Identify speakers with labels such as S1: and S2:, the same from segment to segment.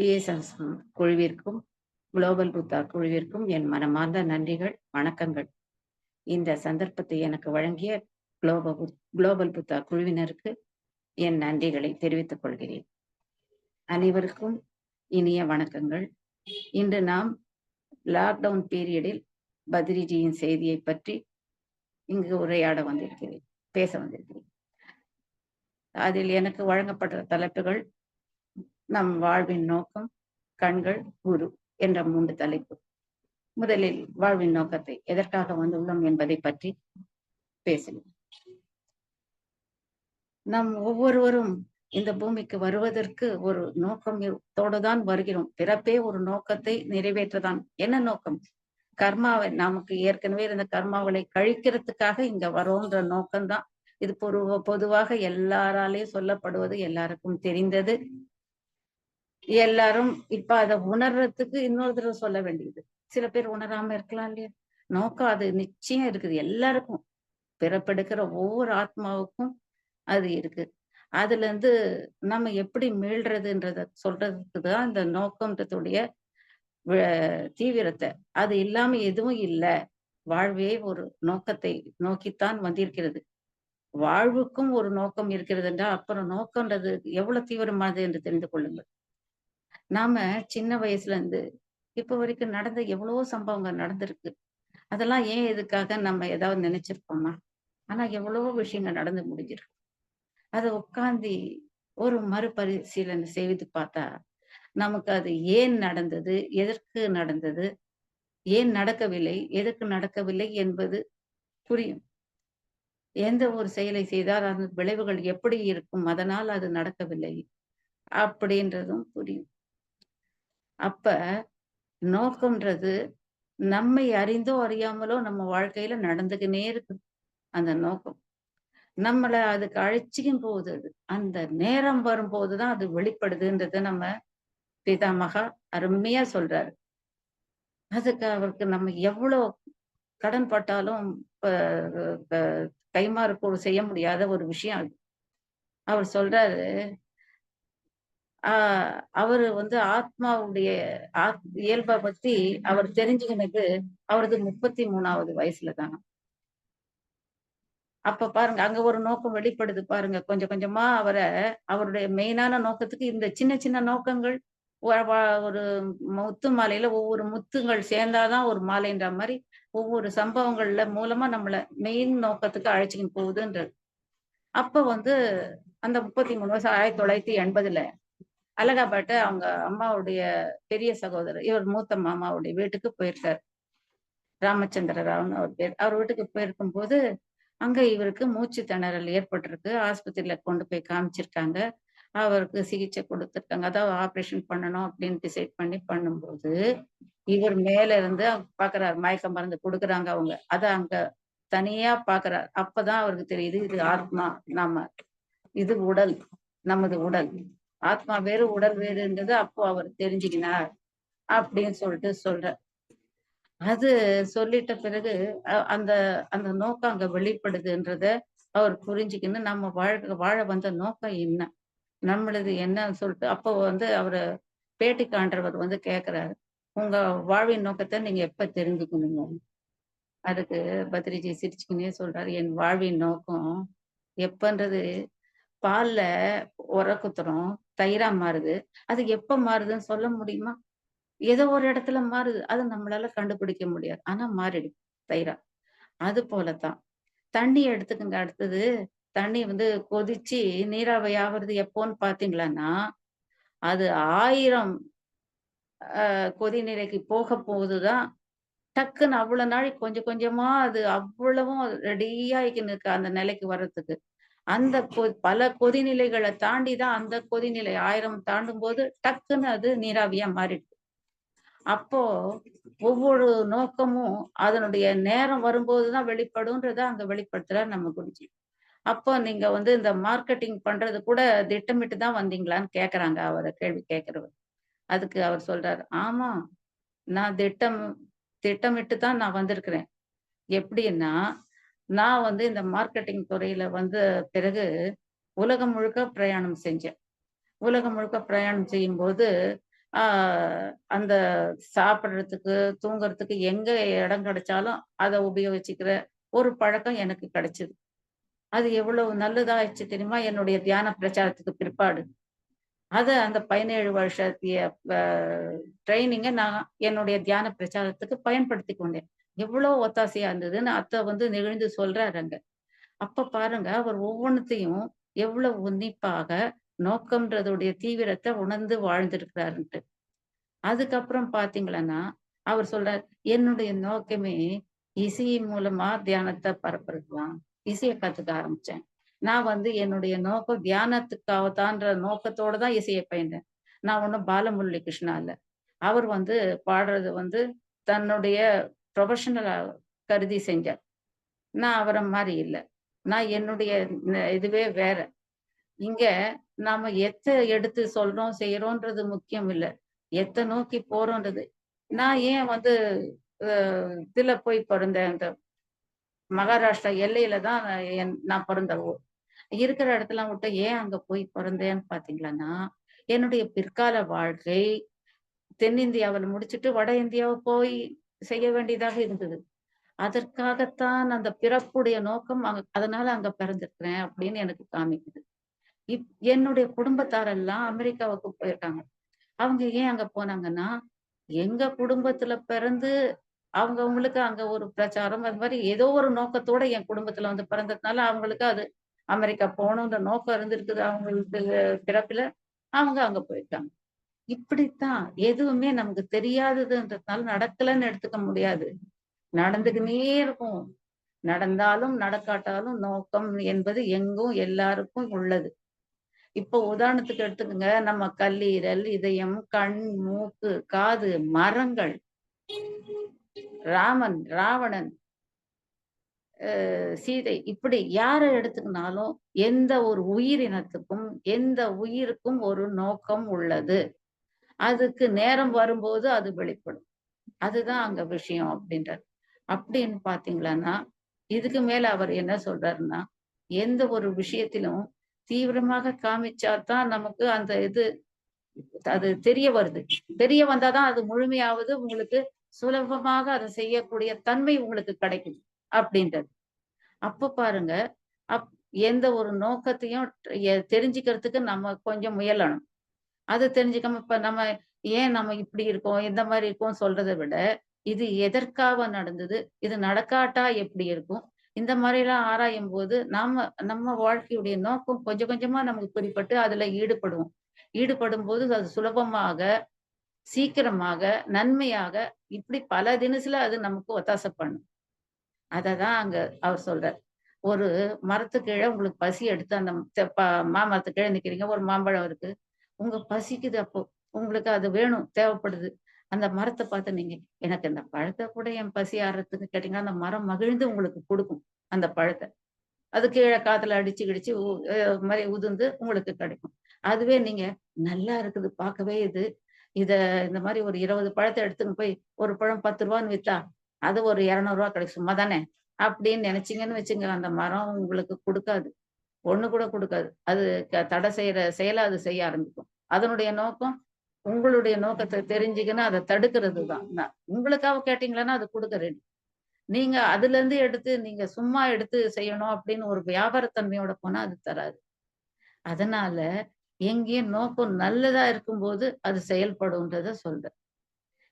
S1: BSS குழுவிற்கும் global Buddha குழுவிற்கும் என் மனமார்ந்த நன்றிகள் வணக்கங்கள். இந்த சந்தர்ப்பத்தை எனக்கு வழங்கிய குளோபல் புத்- குளோபல் புத்தா குழுவினருக்கு என் நன்றிகளை தெரிவித்துக் கொள்கிறேன். அனைவருக்கும் இனிய வணக்கங்கள். இன்று நாம் லாக்டவுன் பீரியடில் பத்ரிஜியின் செய்தியை பற்றி இங்கு உரையாட வந்திருக்கிறேன் பேச வந்திருக்கிறேன். அதில் எனக்கு வழங்கப்பட்ட தலைப்புகள் நம் வாழ்வின் நோக்கம் கண்கள் குரு என்ற மூன்று தலைப்பு. முதலில் வாழ்வின் நோக்கத்தை எதற்காக வந்துள்ளோம் என்பதை பற்றி பேசினோம். நம் ஒவ்வொருவரும் இந்த பூமிக்கு வருவதற்கு ஒரு நோக்கம் தோடுதான் வருகிறோம். பிறப்பே ஒரு நோக்கத்தை நிறைவேற்றதான். என்ன நோக்கம்? கர்மாவை நமக்கு ஏற்கனவே இருந்த கர்மாவளை கழிக்கிறதுக்காக இங்க வரோன்ற நோக்கம்தான். இது பொரு பொதுவாக எல்லாராலையும் சொல்லப்படுவது எல்லாருக்கும் தெரிந்தது. எல்லாரும் இப்ப அதை உணர்றதுக்கு இன்னொரு தடவை சொல்ல வேண்டியது. சில பேர் உணராம இருக்கலாம் இல்லையா? நோக்கம் அது நிச்சயம் இருக்குது. எல்லாருக்கும் பிறப்பெடுக்கிற ஒவ்வொரு ஆத்மாவுக்கும் அது இருக்கு. அதுல இருந்து நம்ம எப்படி மீள்றதுன்றத சொல்றதுக்கு தான் இந்த நோக்கம்ன்றதுடைய தீவிரத்தை. அது இல்லாம எதுவும் இல்லை. வாழ்வே ஒரு நோக்கத்தை நோக்கித்தான் வந்திருக்கிறது. வாழ்வுக்கும் ஒரு நோக்கம் இருக்கிறது என்றால் அப்புறம் நோக்கம்ன்றது எவ்வளவு தீவிரமானது என்று தெரிந்து கொள்ளுங்கள். நாம சின்ன வயசுல இருந்து இப்ப வரைக்கும் நடந்த எவ்வளவோ சம்பவங்கள் நடந்திருக்கு. அதெல்லாம் ஏன் எதுக்காக நம்ம ஏதாவது நினைச்சிருப்போமா? ஆனா எவ்வளவோ விஷயங்கள் நடந்து முடிஞ்சிருக்கு. அதை உட்கார்ந்து ஒரு மறுபரிசீலனை செய்து பார்த்தா நமக்கு அது ஏன் நடந்தது? எதற்கு நடந்தது? ஏன் நடக்கவில்லை? எதற்கு நடக்கவில்லை என்பது புரியும். எந்த ஒரு செயலை செய்தால் அந்த விளைவுகள் எப்படி இருக்கும்? அதனால் அது நடக்கவில்லை அப்படின்றதும் புரியும். அப்ப நோக்கம்ன்றது நம்மை அறிந்தோ அறியாமலோ நம்ம வாழ்க்கையில நடந்துக்கினே இருக்கு அந்த நோக்கம். நம்மளை அதுக்கு அழைச்சிக்கும் போகுது அது அந்த நேரம் வரும்போதுதான் அது வெளிப்படுதுன்றத நம்ம பிதாமகா அருமையா சொல்றாரு. அதுக்கு அவருக்கு நம்ம எவ்வளவு கடன் பட்டாலும் கைமாறு செய்ய முடியாத ஒரு விஷயம் அது. அவர் சொல்றாரு ஆஹ் அவரு வந்து ஆத்மாவுடைய ஆத் இயல்பை பத்தி அவர் தெரிஞ்சுக்கினது அவரது முப்பத்தி மூணாவது வயசுல தான் அப்ப பாருங்க அங்க ஒரு நோக்கம் வெளிப்படுது பாருங்க. கொஞ்சம் கொஞ்சமா அவரை அவருடைய மெயினான நோக்கத்துக்கு இந்த சின்ன சின்ன நோக்கங்கள் ஒரு முத்து மாலையில ஒவ்வொரு முத்துங்கள் சேர்ந்தாதான் ஒரு மாலைன்ற மாதிரி ஒவ்வொரு சம்பவங்கள்ல மூலமா நம்மள மெயின் நோக்கத்துக்கு அழைச்சிக்கின்னு போகுதுன்றது. அப்ப வந்து அந்த முப்பத்தி மூணு வருஷம் ஆயிரத்தி தொள்ளாயிரத்தி எண்பதுல அலகாபாட்ட அவங்க அம்மாவுடைய பெரிய சகோதரர் இவர் மூத்த மாமாவுடைய வீட்டுக்கு போயிருக்காரு. ராமச்சந்திர ராவ்னு அவர் பேர் அவர் வீட்டுக்கு போயிருக்கும் போது அங்க இவருக்கு மூச்சு திணறல் ஏற்பட்டிருக்கு. ஆஸ்பத்திரியில கொண்டு போய் காமிச்சிருக்காங்க. அவருக்கு சிகிச்சை கொடுத்துருக்காங்க. அதாவது ஆபரேஷன் பண்ணணும் அப்படின்னு டிசைட் பண்ணி பண்ணும்போது இவர் மேல இருந்து பாக்குறாரு. மயக்க மருந்து கொடுக்குறாங்க அவங்க. அத அங்க தனியா பாக்குறாரு. அப்பதான் அவருக்கு தெரியுது இது ஆத்மா. நாம இது உடல் நமது உடல். ஆத்மா வேறு உடல் வேறுன்றது அப்போ அவர் தெரிஞ்சுக்கினார் அப்படின்னு சொல்லிட்டு சொல்ற. அது சொல்லிட்ட பிறகு அ- அந்த அந்த நோக்கம் அங்க வெளிப்படுதுன்றத அவர் புரிஞ்சுக்கின்னு நம்ம வாழ்க்கை வாழ வந்த நோக்கம் என்ன? நம்மளது என்னன்னு சொல்லிட்டு அப்போ வந்து அவரை பேட்டி காண்றவர் வந்து கேக்குறாரு. உங்க வாழ்வின் நோக்கத்தை நீங்க எப்ப தெரிஞ்சுக்கணுங்க? அதுக்கு பத்ரிஜி சிரிச்சுக்கினே சொல்றாரு என் வாழ்வின் நோக்கம் எப்பன்றது பால்ல உர குத்துறோம் தயிரா மாறுது. அது எப்ப மாறுதுன்னு சொல்ல முடியுமா? ஏதோ ஒரு இடத்துல மாறுது. அது நம்மளால கண்டுபிடிக்க முடியாது. ஆனா மாறிடும் தயிரா. அது போலதான். தண்ணி எடுத்துக்கங்க. அடுத்தது தண்ணி வந்து கொதிச்சு நீராவி ஆவறது எப்போன்னு பாத்தீங்களான்னா அது ஆயிரம் ஆஹ் கொதிநிலைக்கு போக போகுதுதான். டக்குன்னு அவ்வளவு நாளைக்கு கொஞ்சம் கொஞ்சமா அது அவ்வளவும் ரெடியாயிக்கின்னு இருக்கு அந்த நிலைக்கு வர்றதுக்கு. அந்த கொ- பல கொதிநிலைகளை தாண்டி தான் அந்த கொதிநிலை ஆயிரம் தாண்டும் போது டக்குன்னு அது நீராவியா மாறிடுது. அப்போ ஒவ்வொரு நோக்கமும் அதனுடைய நேரம் வரும்போதுதான் வெளிப்படும்ன்றத அங்க வெளிப்படுத்துறாரு நம்ம குருஜி. அப்போ நீங்க வந்து இந்த மார்க்கெட்டிங் பண்றது கூட திட்டமிட்டு தான் வந்தீங்களான்னு கேக்குறாங்க அவரை கேள்வி கேட்கறவர் அதுக்கு அவர் சொல்றாரு ஆமா நான் திட்டம் திட்டமிட்டு தான் நான் வந்திருக்கிறேன். எப்படின்னா நான் வந்து இந்த மார்க்கெட்டிங் துறையில வந்த பிறகு உலகம் முழுக்க பிரயாணம் செஞ்சேன். உலகம் முழுக்க பிரயாணம் செய்யும்போது ஆஹ் அந்த சாப்பிட்றதுக்கு தூங்குறதுக்கு எங்க இடம் கிடைச்சாலும் அதை உபயோகிச்சுக்கிற ஒரு பழக்கம் எனக்கு கிடைச்சது. அது எவ்வளவு நல்லதாயிடுச்சு தெரியுமா? என்னுடைய தியான பிரச்சாரத்துக்கு பிற்பாடு. அது அந்த பதினேழு வருஷத்திய ட்ரைனிங்கை நான் என்னுடைய தியான பிரச்சாரத்துக்கு பயன்படுத்தி கொண்டேன். எவ்வளவு ஒத்தாசையா இருந்ததுன்னு அத்தை வந்து நெகிழ்ந்து சொல்றாருங்க அப்ப பாருங்க அவர் ஒவ்வொன்றத்தையும் எவ்வளவு உன்னிப்பாக நோக்கம்ன்றதுடைய தீவிரத்தை உணர்ந்து வாழ்ந்திருக்கிறாருன்ட்டு. அதுக்கப்புறம் பாத்தீங்களன்னா அவர் சொல்றார் என்னுடைய நோக்கமே இசையின் மூலமா தியானத்தை பரப்புறதுதான். இசையை கத்துக்க ஆரம்பிச்சேன். நான் வந்து என்னுடைய நோக்கம் தியானத்துக்காகத்தான்ற நோக்கத்தோட தான் இசையை பயின்றேன். நான் ஒன்றும் பாலமுரளி கிருஷ்ணா இல்ல. அவர் வந்து பாடுறது வந்து தன்னுடைய ப்ரொஃபஷனலா கருதி செஞ்சார் நான் அவரை மாதிரி இல்லை. நான் என்னுடைய இதுவே வேற. இங்க நாம எத்த எடுத்து சொல்றோம் செய்யறோன்றது முக்கியம் இல்ல. எத்த நோக்கி போறோன்றது. நான் ஏன் வந்து இதுல போய் பிறந்தேன் அந்த மகாராஷ்டிரா எல்லையில தான் நான் என்- நான் பிறந்த ஊர். இருக்கிற இடத்துல விட்டு ஏன் அங்க போய் பிறந்தேன்னு பாத்தீங்களன்னா என்னுடைய பிற்கால வாழ்க்கை தென்னிந்தியாவில் முடிச்சிட்டு வட இந்தியாவை போய் செய்ய வேண்டியதாக இருந்தது. அதற்காகத்தான் அந்த பிறப்புடைய நோக்கம் அங்க அதனால அங்க பிறந்திருக்கிறேன் அப்படின்னு எனக்கு காமிக்குது. இப் என்னுடைய குடும்பத்தாரெல்லாம் அமெரிக்காவுக்கு போயிருக்காங்க. அவங்க ஏன் அங்க போனாங்கன்னா எங்க குடும்பத்துல பிறந்து அவங்க அவங்களுக்கு அங்க ஒரு பிரச்சாரம் அது மாதிரி ஏதோ ஒரு நோக்கத்தோட என் குடும்பத்துல வந்து பிறந்ததுனால அவங்களுக்கு அது அமெரிக்கா போகணுன்ற நோக்கம் இருந்திருக்குது. அவங்களுக்கு பிறப்புல அவங்க அங்க போயிருக்காங்க. இப்படித்தான். எதுவுமே நமக்கு தெரியாததுன்றதுனால நடக்கலைன்னு எடுத்துக்க முடியாது. நடந்துக்கினே இருக்கும். நடந்தாலும் நடக்காட்டாலும் நோக்கம் என்பது எங்கும் எல்லாருக்கும் உள்ளது. இப்போ உதாரணத்துக்கு எடுத்துக்கோங்க. நம்ம கல்லீரல் இதயம் கண் மூக்கு காது மரங்கள். ராமன் ராவணன் சீதை இப்படி யாரை எடுத்துக்கினாலும் எந்த ஒரு உயிரினத்துக்கும் எந்த உயிருக்கும் ஒரு நோக்கம் உள்ளது. அதுக்கு நேரம் வரும்போது அது வெளிப்படும். அதுதான் அங்க விஷயம் அப்படின்றார். அப்படின்னு பாத்தீங்களான்னா இதுக்கு மேல அவர் என்ன சொல்றாருன்னா எந்த ஒரு விஷயத்திலும் தீவிரமாக காமிச்சாதான் நமக்கு அந்த இது அது தெரிய வருது. தெரிய வந்தாதான் அது முழுமையாவது உங்களுக்கு சுலபமாக அதை செய்யக்கூடிய தன்மை உங்களுக்கு கிடைக்கும் அப்படின்றது. அப்ப பாருங்க அப் எந்த ஒரு நோக்கத்தையும் தெரிஞ்சுக்கிறதுக்கு நம்ம கொஞ்சம் முயலணும். அது தெரிஞ்சுக்காம இப்ப நம்ம ஏன் நம்ம இப்படி இருக்கோம் இந்த மாதிரி இருக்கோம் சொல்றதை விட இது எதற்காக நடந்தது இது நடக்காட்டா எப்படி இருக்கும்? இந்த மாதிரி எல்லாம் ஆராயும் போது நாம நம்ம வாழ்க்கையுடைய நோக்கம் கொஞ்சம் கொஞ்சமா நமக்கு குறிப்பிட்டு அதுல ஈடுபடுவோம். ஈடுபடும் போது அது சுலபமாக சீக்கிரமாக நன்மையாக இப்படி பல தினசுல அது நமக்கு ஒத்தாசை பண்ணும். அததான் அங்க அவர் சொல்றார். ஒரு மரத்து கீழே உங்களுக்கு பசி எடுத்து அந்த மாமரத்துக்கீழே ப- கீழே நிக்கிறீங்க ஒரு மாம்பழம் இருக்கு. உங்க பசிக்குது அப்போ உங்களுக்கு அது வேணும் தேவைப்படுது. அந்த மரத்தை பார்த்து நீங்க எனக்கு இந்த பழத்தை கூட என் பசி ஆடுறதுக்கு கேட்டீங்கன்னா அந்த மரம் மகிழ்ந்து உங்களுக்கு கொடுக்கும் அந்த பழத்தை. அது கீழே காத்துல அடிச்சு கிடிச்சு மாதிரி உதிர்ந்து உங்களுக்கு கிடைக்கும். அதுவே நீங்க நல்லா இருக்குது பார்க்கவே இது. இத இந்த மாதிரி ஒரு இருபது பழத்தை எடுத்துன்னு போய் ஒரு பழம் பத்து ரூபான்னு வித்தா அது ஒரு இருநூறு ரூபா கிடைக்கும். சும்மா தானே? அப்படின்னு நினைச்சீங்கன்னு வச்சுங்க அந்த மரம் உங்களுக்கு கொடுக்காது. ஒண்ணு கூட கொடுக்காது. அது க- தடை செய்யற செயலை அது செய்ய ஆரம்பிக்கும். அதனுடைய நோக்கம் உங்களுடைய நோக்கத்தை தெரிஞ்சுக்கின்னு அதை தடுக்கிறது தான் நான் உங்களுக்காக கேட்டீங்களன்னா அது கொடுக்க ரெடி நீங்க அதுல இருந்து எடுத்து நீங்க சும்மா எடுத்து செய்யணும் அப்படின்னு ஒரு வியாபாரத்தன்மையோட போனா அது தராது. அதனால எங்கேயும் நோக்கம் நல்லதா இருக்கும்போது அது செயல்படும்ன்றத சொல்றேன்.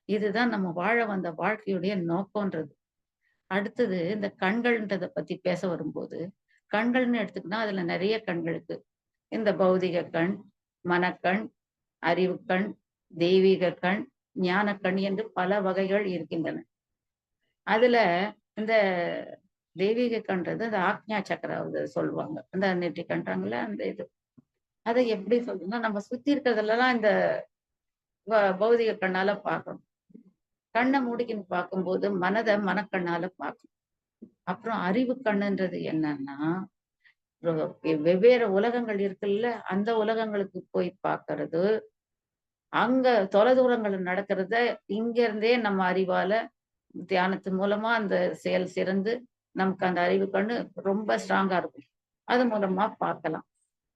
S1: இதுதான் நம்ம வாழ வந்த வாழ்க்கையுடைய நோக்கம்ன்றது. அடுத்தது இந்த கண்கள்ன்றத பத்தி பேச வரும்போது கண்கள்னு எடுத்துக்கினா அதுல நிறைய கண்கள் இருக்கு. இந்த பௌதிக கண் மனக்கண் அறிவு கண் தெய்வீக கண் ஞான கண் என்று பல வகைகள் இருக்கின்றன. அதுல இந்த தெய்வீக கண்றது அந்த ஆக்ஞா சக்கர சொல்லுவாங்க. அந்த நெற்றி கண்றாங்கல்ல அந்த இது. அதை எப்படி சொல்றதுன்னா நம்ம சுத்தி இருக்கிறதுலாம் இந்த பௌதிக கண்ணால பார்க்கணும். கண்ணை மூடிக்கின்னு பார்க்கும்போது மனதை மனக்கண்ணால பார்க்கணும் அப்புறம் அறிவு கண்ணுன்றது என்னன்னா வெவ்வேறு உலகங்கள் இருக்குல்ல அந்த உலகங்களுக்கு போய் பார்க்கறது அங்க தொலைதூரங்கள் நடக்கிறத இங்க இருந்தே நம்ம அறிவால தியானத்து மூலமா அந்த செயல் சிறந்து நமக்கு அந்த அறிவு கண்ணு ரொம்ப ஸ்ட்ராங்கா இருக்கும். அது மூலமா பார்க்கலாம்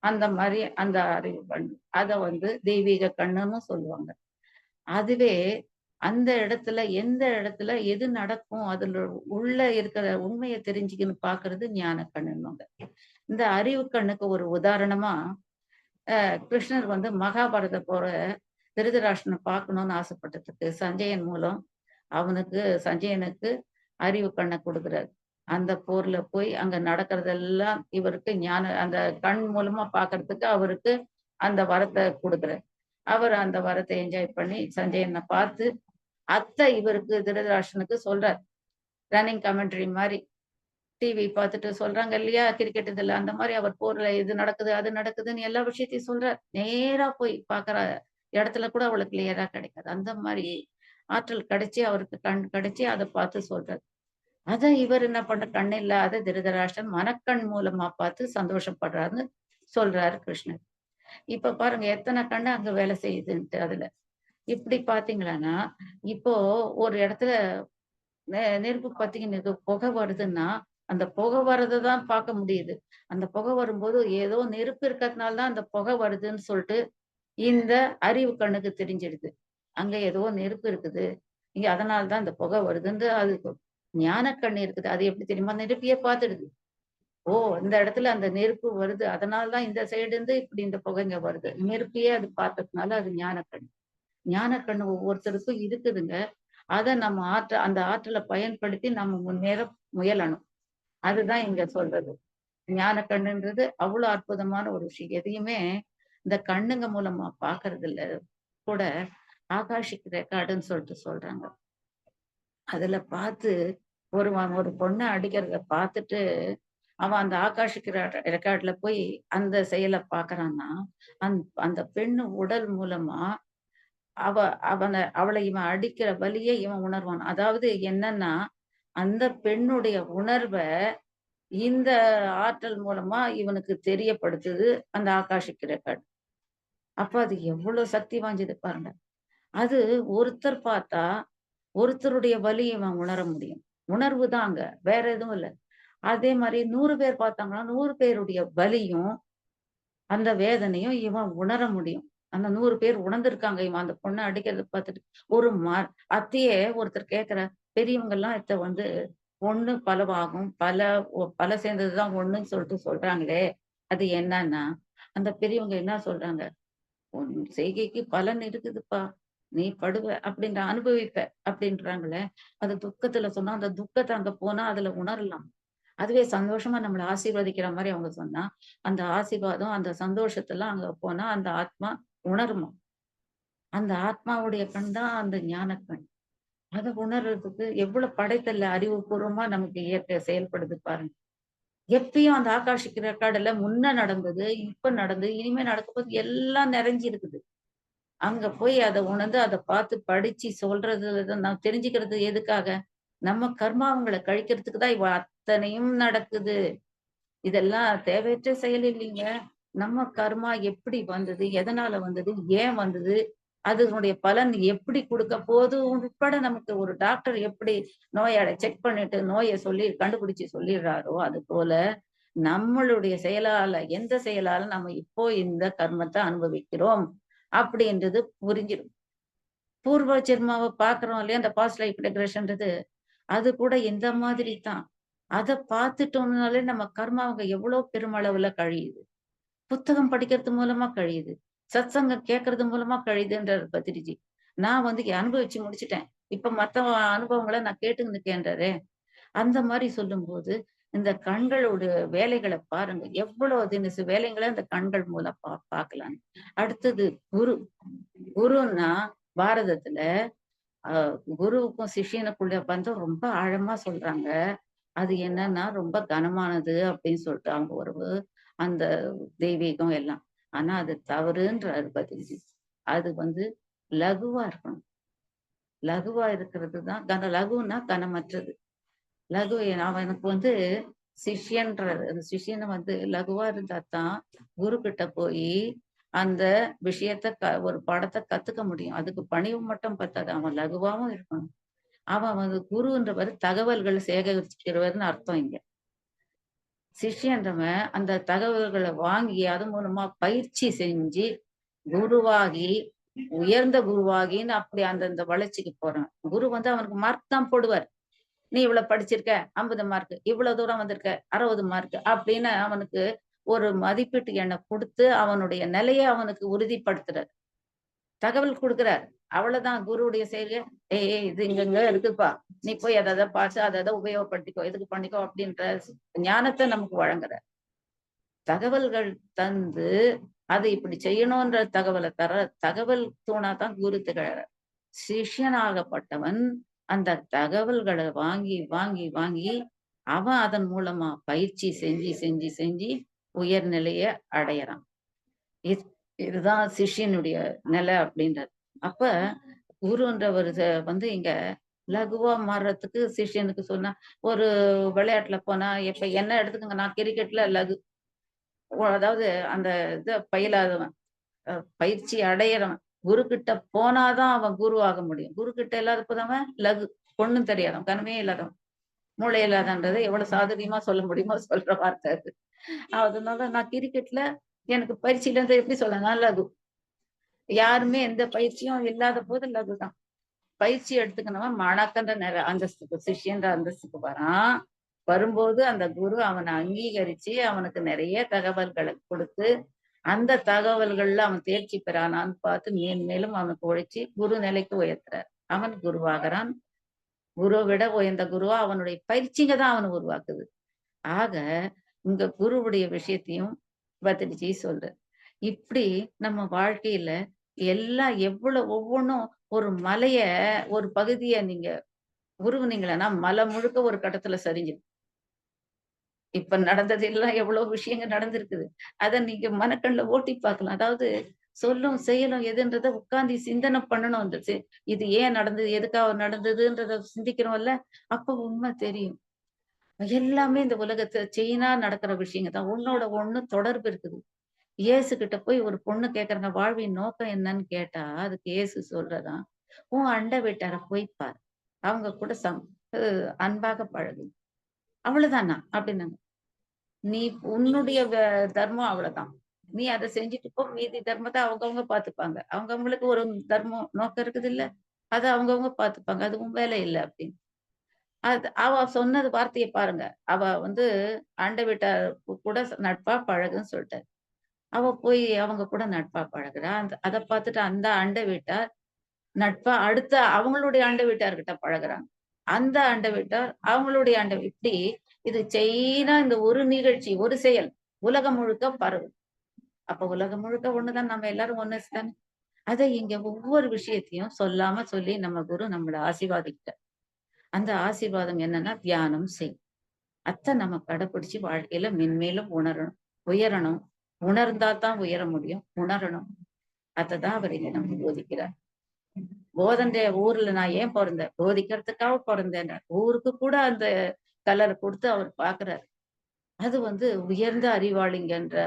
S1: அந்த மாதிரி அந்த அறிவு கண்ணு. அத வந்து தெய்வீக கண்ணுன்னு சொல்லுவாங்க. அதுவே அந்த இடத்துல எந்த இடத்துல எது நடக்கும் அதுல உள்ள இருக்கிற உண்மையை தெரிஞ்சுக்கன்னு பாக்குறது ஞான கண்ணுவாங்க இந்த அறிவு கண்ணுக்கு ஒரு உதாரணமா கிருஷ்ணர் வந்து மகாபாரத போற திருதராஷ்டனை பார்க்கணும்னு ஆசைப்பட்டதுக்கு சஞ்சயன் மூலம் அவனுக்கு சஞ்சயனுக்கு அறிவு கண்ணை கொடுக்குறாரு. அந்த போர்ல போய் அங்க நடக்கிறதெல்லாம் இவருக்கு ஞான அந்த கண் மூலமா பாக்குறதுக்கு அவருக்கு அந்த வரத்தை கொடுக்குறாரு. அவர் அந்த வரத்தை என்ஜாய் பண்ணி சஞ்சயனை பார்த்து அத்தை இவருக்கு திருதராஷனுக்கு சொல்றார். ரன்னிங் கமெண்ட்ரி மாதிரி. டிவி பார்த்துட்டு சொல்றாங்க இல்லையா? கிரிக்கெட் இதுல அந்த மாதிரி அவர் போர்ல இது நடக்குது அது நடக்குதுன்னு எல்லா விஷயத்தையும் சொல்றார். நேரா போய் பாக்குற இடத்துல கூட அவளுக்கு கிளியரா கிடைக்காது. அந்த மாதிரி ஆற்றல் கிடைச்சி அவருக்கு கண் கிடைச்சி அதை பார்த்து சொல்றாரு. அதை இவர் என்ன பண்ற கண் இல்லாத திருதராஷ்டன் மனக்கண் மூலமா பார்த்து சந்தோஷப்படுறாருன்னு சொல்றாரு கிருஷ்ணர். இப்ப பாருங்க எத்தனை கண்ணு அங்க வேலை செய்யுதுன்ட்டு அதுல. இப்படி பாத்தீங்களன்னா இப்போ ஒரு இடத்துல நெ- நெருப்பு பாத்தீங்கன்னா புகை வருதுன்னா அந்த புகை வர்றதை தான் பார்க்க முடியுது. அந்த புகை வரும்போது ஏதோ நெருப்பு இருக்கிறதுனால தான் அந்த புகை வருதுன்னு சொல்லிட்டு இந்த அறிவு கண்ணுக்கு தெரிஞ்சிடுது. அங்க ஏதோ நெருப்பு இருக்குது. இங்க அதனால்தான் அந்த இந்த புகை வருதுன்னு அது ஞான கண்ணு இருக்குது. அது எப்படி தெரியுமா? நெருப்பியே பார்த்துடுது. ஓ இந்த இடத்துல அந்த நெருப்பு வருது. அதனால தான் இந்த சைடு இருந்து இப்படி இந்த புகைங்க வருது. நெருப்பையே அது பார்த்ததுனால அது ஞான கண்ணு ஒவ்வொருத்தருக்கும் இருக்குதுங்க. அதை நம்ம ஆற்ற அந்த ஆற்றலை பயன்படுத்தி நம்ம முன்னேற முயலணும். அதுதான் இங்க சொல்றது. ஞானக்கண்ணுன்றது அவ்வளவு அற்புதமான ஒரு விஷயம். எதையுமே இந்த கண்ணுங்க மூலமா பாக்குறது இல்ல கூட ஆகாஷிக் ரெக்கார்டுன்னு சொல்லிட்டு சொல்றாங்க. அதுல பார்த்து ஒரு ஒரு பொண்ணை அடிக்கிறத பார்த்துட்டு அவன் அந்த ஆகாஷிக் ரெக்கார்ட்ல போய் அந்த செயலை பாக்குறான்னா அந் அந்த பெண்ணு உடல் மூலமா அவ அவனை அவளை இவன் அடிக்கிற வலியை இவன் உணர்வான். அதாவது என்னன்னா அந்த பெண்ணுடைய உணர்வை இந்த ஆற்றல் மூலமா இவனுக்கு தெரியப்படுத்துது அந்த ஆகாஷிக் ரெக்கார்டு அப்ப அது எவ்வளவு சக்தி வாஞ்சது பாருங்க. அது ஒருத்தர் பார்த்தா ஒருத்தருடைய வலி இவன் உணர முடியும். உணர்வு தான் அங்க வேற எதுவும் இல்லை. அதே மாதிரி நூறு பேர் பார்த்தாங்கன்னா நூறு பேருடைய வலியும் அந்த வேதனையும் இவன் உணர முடியும். அந்த நூறு பேர் உணர்ந்திருக்காங்க இவன் அந்த பொண்ணை அடிக்கிறத பார்த்துட்டு. ஒரு மா அத்தையே ஒருத்தர் கேக்குற பெரியவங்க எல்லாம் இத்த வந்து ஒண்ணு பலவாகும் பல பல சேர்ந்ததுதான் ஒண்ணுன்னு சொல்லிட்டு சொல்றாங்களே அது என்னன்னா? அந்த பெரியவங்க என்ன சொல்றாங்க உன் செய்கைக்கு பலன் இருக்குதுப்பா நீ படுவ அப்படின்ற அனுபவிப்ப அப்படின்றாங்களே. அது துக்கத்துல சொன்னா அந்த துக்கத்தை அங்க போனா அதுல உணரலாம். அதுவே சந்தோஷமா நம்மளை ஆசீர்வதிக்கிற மாதிரி அவங்க சொன்னா அந்த ஆசீர்வாதம் அந்த சந்தோஷத்தெல்லாம் அங்க போனா அந்த ஆத்மா உணருமா? அந்த ஆத்மாவுடைய கண் தான் அந்த ஞான கண். அதை உணர்றதுக்கு எவ்வளவு படைத்தல்ல அறிவுபூர்வமா நமக்கு இயற்கை செயல்படுது பாருங்க. எப்பயும் அந்த ஆகாஷிக்கு ரெக்கார்டுல முன்ன நடந்தது இப்ப நடந்தது இனிமே நடக்க போது எல்லாம் நிறைஞ்சு இருக்குது. அங்க போய் அதை உணர்ந்து அதை பார்த்து படிச்சு சொல்றது நான் தெரிஞ்சுக்கிறது எதுக்காக? நம்ம கர்மாவங்களை கழிக்கிறதுக்கு தான் இவ அத்தனையும் நடக்குது. இதெல்லாம் தேவையற்ற செயல் இல்லைங்க. நம்ம கர்மா எப்படி வந்தது? எதனால வந்தது? ஏன் வந்தது? அதனுடைய பலன் எப்படி கொடுக்க போது உட்பட நமக்கு ஒரு டாக்டர் எப்படி நோயாளை செக் பண்ணிட்டு நோயை சொல்லி கண்டுபிடிச்சு சொல்லிடுறாரோ அது போல நம்மளுடைய செயலால எந்த செயலால நம்ம இப்போ இந்த கர்மத்தை அனுபவிக்கிறோம்? அப்படின்றது புரிஞ்சிடும். பூர்வ ஜென்மாவை பாக்குறோம் இல்லையா? அந்த பாஸ்ட் லைஃப் டெக்ரேஷன்றது அது கூட இந்த மாதிரி தான். அதை பார்த்துட்டோம்னாலே நம்ம கர்மாவங்க எவ்வளவு பெருமளவுல கழியுது. புத்தகம் படிக்கிறது மூலமா கழியுது. சத்சங்கம் கேட்கறது மூலமா கழியுதுன்றாரு பத்திரிஜி நான் வந்து அனுபவிச்சு முடிச்சிட்டேன். இப்ப மத்த அனுபவங்களை நான் கேட்டுன்னு இருக்கேன்றாரே அந்த மாதிரி சொல்லும்போது இந்த கண்களோட வேலைகளை பாருங்க. எவ்வளவு தினசு வேலைகளை அந்த கண்கள் மூலம் பா பார்க்கலாம் அடுத்தது குரு. குருன்னா பாரதத்துல குருவுக்கும் சிஷியனுக்குள்ள பந்தம் ரொம்ப ஆழமா சொல்றாங்க. அது என்னன்னா ரொம்ப கனமானது அப்படின்னு சொல்லிட்டு அவங்க ஒரு அந்த தெய்வீகம் எல்லாம். ஆனா அது தவறுன்றாரு பதில்ஜி. அது வந்து லகுவா இருக்கணும். லகுவா இருக்கிறது தான் கன லகுன்னா கனமற்றது லகு அவனுக்கு வந்து சிஷ்யன்றது அந்த சிஷ்யனை வந்து லகுவா இருந்தா தான் குரு கிட்ட போய் அந்த விஷயத்த க ஒரு படத்தை கத்துக்க முடியும். அதுக்கு பணிவு மட்டும் பத்தாது. அவன் லகுவாவும் இருக்கணும். அவன் வந்து குருன்றவர் தகவல்கள் சேகரிக்கிறவர்னு அர்த்தம் இங்க. சிஷ்யன்றவன் அந்த தகவல்களை வாங்கி அது மூலமா பயிற்சி செஞ்சு குருவாகி உயர்ந்த குருவாகின்னு அப்படி அந்தந்த வளர்ச்சிக்கு போறான். குரு வந்து அவனுக்கு மார்க் தான் போடுவார். நீ இவ்வளவு படிச்சிருக்க? ஐம்பது மார்க் இவ்வளவு தூரம் வந்திருக்க? அறுபது மார்க் அப்படின்னு அவனுக்கு ஒரு மதிப்பீட்டு எண்ணை கொடுத்து அவனுடைய நிலையை அவனுக்கு உறுதிப்படுத்துறார். தகவல் கொடுக்குறார். அவ்வளவுதான் குருவுடைய செயல்கள். ஏய் இது இங்கங்க இருக்குப்பா. நீ போய் அதை அதை பார்த்து அதை அதை உபயோகப்படுத்திக்கோ இதுக்கு பண்ணிக்கோ அப்படின்ற ஞானத்தை நமக்கு வழங்குறார். தகவல்கள் தந்து அது இப்படி செய்யணும்ன்ற தகவலை தர தகவல் தூணாதான் குரு திகழறார். சிஷ்யனாகப்பட்டவன் அந்த தகவல்களை வாங்கி வாங்கி வாங்கி அவன் அதன் மூலமா பயிற்சி செஞ்சு செஞ்சு செஞ்சு உயர்நிலைய அடையறான். இதுதான் சிஷ்யனுடைய நிலை அப்படின்றது. அப்ப குருன்றவர் இத வந்து இங்க லகுவா மாறுறதுக்கு சிஷ்யனுக்கு சொன்னா ஒரு விளையாட்டுல போனா இப்ப என்ன எடுத்துக்கோங்க நான் கிரிக்கெட்ல லகு அதாவது அந்த இத பயிலாதவன் பயிற்சி அடையிறவன் குரு கிட்ட போனாதான் அவன் குரு ஆக முடியும். குரு கிட்ட இல்லாத போதவன் லகு பொண்ணும் தெரியாதவன் கனமே இல்லாதவன். மூளை இல்லாதன்றதை எவ்வளவு சாதுரியமா சொல்ல முடியுமோ சொல்ற வார்த்தை அது. அதனால நான் கிரிக்கெட்ல எனக்கு பயிற்சி இல்லாத எப்படி சொல்லலாம்? லகு. யாருமே எந்த பயிற்சியும் இல்லாத போது லகுதான் பயிற்சி எடுத்துக்கணும்? மாணாக்கன்ற நிற அந்தஸ்துக்கு சிஷ்யன்ற அந்தஸ்துக்கு வரான். வரும்போது அந்த குரு அவனை அங்கீகரிச்சு அவனுக்கு நிறைய தகவல்களை கொடுத்து அந்த தகவல்கள்ல அவன் தேர்ச்சி பெறானான்னு பார்த்து மேன்மேலும் அவனுக்கு உழைச்சி குரு நிலைக்கு உயர்த்துறார். அவன் குருவாகிறான். குருவை விட உயர்ந்த குருவா அவனுடைய பயிற்சிங்க தான் அவன் உருவாக்குது. ஆக இங்க குருவுடைய விஷயத்தையும் பத்திரிச்சு சொல்ற. இப்படி நம்ம வாழ்க்கையில எல்லாம் எவ்வளவு ஒவ்வொன்றும் ஒரு மலைய ஒரு பகுதிய நீங்க உருவுனீங்களன்னா மலை முழுக்க ஒரு கட்டத்துல சரிஞ்சிடும் இப்ப நடந்தது எல்லாம் எவ்வளவு விஷயங்கள் நடந்திருக்குது. அத நீங்க மனக்கண்ணுல ஓட்டி பார்க்கலாம். அதாவது சொல்லும் செய்யலும் எதுன்றத உட்கார்ந்து சிந்தனை பண்ணணும். அந்த இது ஏன் நடந்தது எதுக்காக நடந்ததுன்றத சிந்திக்கிறோம்ல அப்ப உண்மை தெரியும். எல்லாமே இந்த உலகத்துல செயினா நடக்கிற விஷயங்க தான் உன்னோட ஒண்ணு தொடர்பு இருக்குது. இயேசு கிட்ட போய் ஒரு பொண்ணு கேக்குறாங்க வாழ்வின் நோக்கம் என்னன்னு கேட்டா அதுக்கு இயேசு சொல்றதான் உன் அண்டை வீட்டார போய் பாரு. அவங்க கூட சம் அன்பாக பழகு. அவ்வளவுதானா அப்படின்னாங்க. நீ உன்னுடைய தர்மம் அவ்வளவுதான். நீ அதை செஞ்சுட்டு போ. மீதி தர்மத்தை அவங்கவுங்க பாத்துப்பாங்க. அவங்கவங்களுக்கு ஒரு தர்மம் நோக்கம் இருக்குது இல்ல அதை அவங்கவங்க பாத்துப்பாங்க. அது உன் வேலை இல்லை அப்படின்னு. அது அவ சொன்னது வார்த்தையை பாருங்க. அவ வந்து ஆண்ட வீட்டார் கூட நட்பா பழகுன்னு சொல்லிட்டாரு அவ போய் அவங்க கூட நட்பா பழகுறா. அந்த அதை பார்த்துட்டு அந்த அண்டை வீட்டார் நட்பா அடுத்த அவங்களுடைய அண்டை வீட்டார்கிட்ட பழகுறாங்க. அந்த அண்டை வீட்டார் அவங்களுடைய அண்டை இப்படி இது செயினா இந்த ஒரு நிகழ்ச்சி ஒரு செயல். உலகம் முழுக்க பரவும். அப்ப உலகம் முழுக்க ஒண்ணுதான். நம்ம எல்லாரும் ஒண்ணு தானே? அதை இங்க ஒவ்வொரு விஷயத்தையும் சொல்லாம சொல்லி நம்ம குரு நம்மள ஆசீர்வாதிக்கிட்ட அந்த ஆசீர்வாதம் என்னன்னா தியானம் செய். அத்தை நம்ம கடைப்பிடிச்சு வாழ்க்கையில மென்மேலும் உணரணும். உயரணும். உணர்ந்தா தான் உயர முடியும். உணரணும். அததான் அவர் இங்க நம்ம போதிக்கிறார். போதன்ற ஊர்ல நான் ஏன் பிறந்தேன்? போதிக்கிறதுக்காக பிறந்தேன் ஊருக்கு கூட அந்த கலர் கொடுத்து அவர் பாக்குறாரு அது வந்து உயர்ந்த அறிவாளிங்கன்ற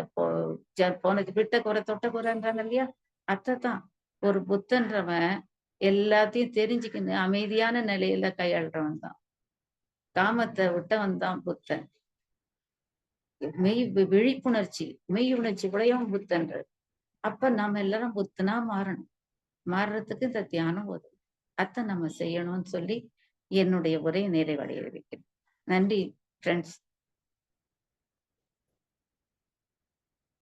S1: போனது விட்ட குறை தொட்ட குறைன்றாங்க இல்லையா? அத்தை தான். ஒரு புத்தன்றவன் எல்லாத்தையும் தெரிஞ்சுக்கின்னு அமைதியான நிலையில கையாளுறவன் தான் காமத்தை விட்டவன் தான் புத்தன். மெய் வி- விழிப்புணர்ச்சி மெய் உணர்ச்சி உடையவன் புத்தன்ற அப்ப நாம எல்லாரும் புத்தனா மாறணும். மாறுறதுக்கு இந்த தியானம் உதவும். அத்தை நம்ம செய்யணும்னு சொல்லி என்னுடைய உரையை நிறைவடைய வைக்கிறேன் நன்றி ஃப்ரெண்ட்ஸ்